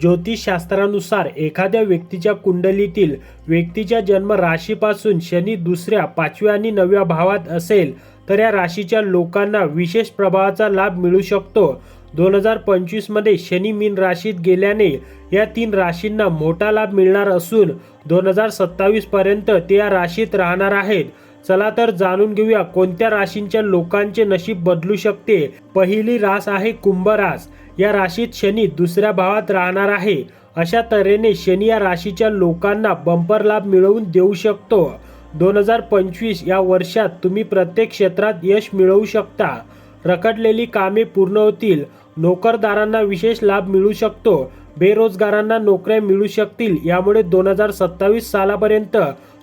ज्योतिषशास्त्रानुसार एखाद्या व्यक्तीच्या कुंडलीतील व्यक्तीच्या जन्म राशीपासून शनी दुसऱ्या पाचव्या आणि नवव्या भावात असेल तर या राशीच्या लोकांना विशेष प्रभावाचा लाभ मिळू शकतो. दोन हजार पंचवीसमध्ये शनी मीन राशीत गेल्याने या तीन राशींना मोठा लाभ मिळणार असून दोन हजार सत्तावीसपर्यंत ते या राशीत राहणार आहेत. चला तर जाणून घेऊया कोणत्या राशींच्या लोकांचे नशीब बदलू शकते. पहिली रास आहे कुंभ रास या राशीत शनी दुसऱ्या भावात राहणार आहे. अशा तऱ्हेने शनी या राशीच्या लोकांना बंपर लाभ मिळवून देऊ शकतो. दोन हजार पंचवीस या वर्षात तुम्ही प्रत्येक क्षेत्रात यश मिळवू शकता. रखडलेली कामे पूर्ण होतील. नोकरदारांना विशेष लाभ मिळू शकतो. बेरोजगारांना नोकऱ्या मिळू शकतील. यामुळे दोन हजार सत्तावीस सालापर्यंत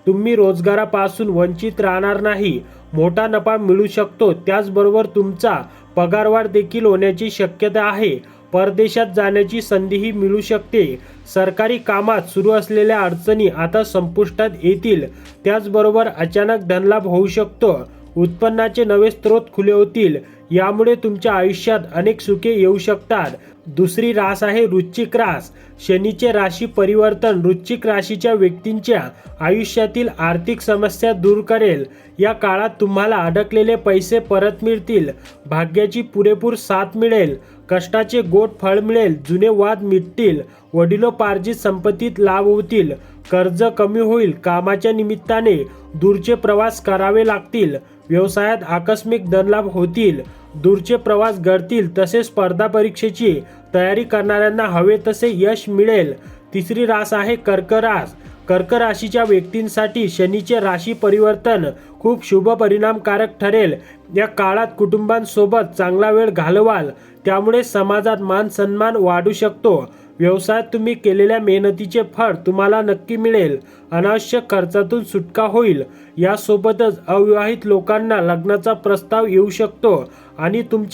तुम्ही रोजगारापासून वंचित राहणार नाही. मोठा नफा मिळू शकतो. त्याचबरोबर तुमचा पगारवाढ देखील होण्याची शक्यता आहे. परदेशात जाण्याची संधीही मिळू शकते. सरकारी कामात सुरू असलेल्या अडचणी आता संपुष्टात येतील. त्याचबरोबर अचानक धनलाभ होऊ शकतो. उत्पन्नाचे नवे स्रोत खुले होतील यामुळे तुमच्या आयुष्यात अनेक सुखे येऊ शकतात. दुसरी रास आहे वृश्चिक रास. शनीचे राशी परिवर्तन वृश्चिक राशीच्या व्यक्तींच्या आयुष्यातील आर्थिक समस्या दूर करेल. या काळात तुम्हाला अडकलेले पैसे परत मिळतील. भाग्याची पुरेपूर साथ मिळेल. कष्टाचे गोट फळ मिळेल. जुने वाद मिटतील. वडिलोपार्जित संपत्तीत लाभ होतील. कर्ज कमी होईल कामाच्या निमित्ताने दूरचे प्रवास करावे लागतील. व्यवसायात आकस्मिक धनलाभ होतील. दूरचे प्रवास घडतील तसेच स्पर्धा परीक्षेची तयारी करणाऱ्यांना हवे तसे यश मिळेल. तिसरी रास आहे कर्क रास कर्क राशीच्या व्यक्तींसाठी शनीचे राशी परिवर्तन खूप शुभ परिणामकारक ठरेल. या काळात कुटुंबांसोबत चांगला वेळ घालवाल. त्यामुळे समाजात मान सन्मान वाढू शकतो. व्यवसायात तुम्ही केलेल्या मेहनतीचे फळ तुम्हाला नक्की मिळेल. अनावश्यक खर्चातून सुटका होईल. यासोबतच अविवाहित लोकांना लग्नाचा प्रस्ताव येऊ शकतो आणि तुमच्या